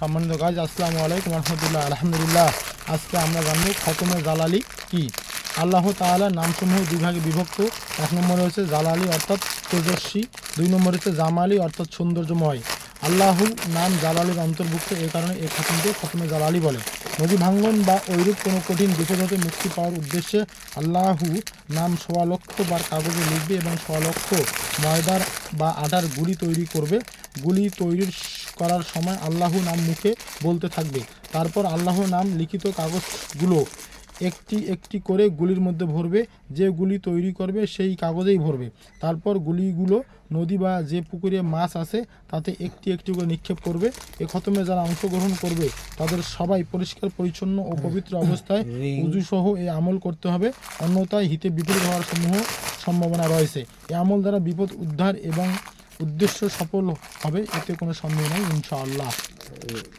সম্মানিত গাছ আসসালামু আলাইকুম রহমতুল্লাহ, আলহামদুলিল্লাহ। আজকে আমরা জানব খতমে জালালি কি? আল্লাহ তাআলা নামসমূহ দুই ভাগে বিভক্ত। এক নম্বরে হচ্ছে জালালি অর্থাৎ তেজস্বী, দুই নম্বরে হচ্ছে জামালি অর্থাৎ সৌন্দর্যময়। আল্লাহু নাম জালালির অন্তর্ভুক্ত এই কারণে এই খতমকে খতমে জালালি বলে। নদী ভাঙ্গন বা ঐরূপ কোনো কঠিন বিপদ হতে মুক্তি পাওয়ার উদ্দেশ্যে আল্লাহু নাম সোয়া লক্ষ বার কাগজে লিখবে এবং সোয়া লক্ষ ময়দার বা আটার গুলি তৈরি করবে। গুলি তৈরির করার সময় আল্লাহু নাম মুখে বলতে থাকবে। তারপর আল্লাহ নাম লিখিত কাগজগুলো একটি একটি করে গুলির মধ্যে ভরবে। যে গুলি তৈরি করবে সেই কাগজেই ভরবে। তারপর গুলিগুলো নদী বা যে পুকুরে মাছ আছে তাতে একটি একটি করে নিক্ষেপ করবে। এ খতমে যারা অংশগ্রহণ করবে তাদের সবাই পরিষ্কার, পরিচ্ছন্ন ও পবিত্র অবস্থায় উজু সহ এই আমল করতে হবে। অন্যথায় হিতে বিপরীত হওয়ার সমূহ সম্ভাবনা রয়েছে। এ আমল দ্বারা বিপদ উদ্ধার এবং উদ্দেশ্য সফল হবে এতে কোনো সন্দেহ নেই ইনশাআল্লাহ।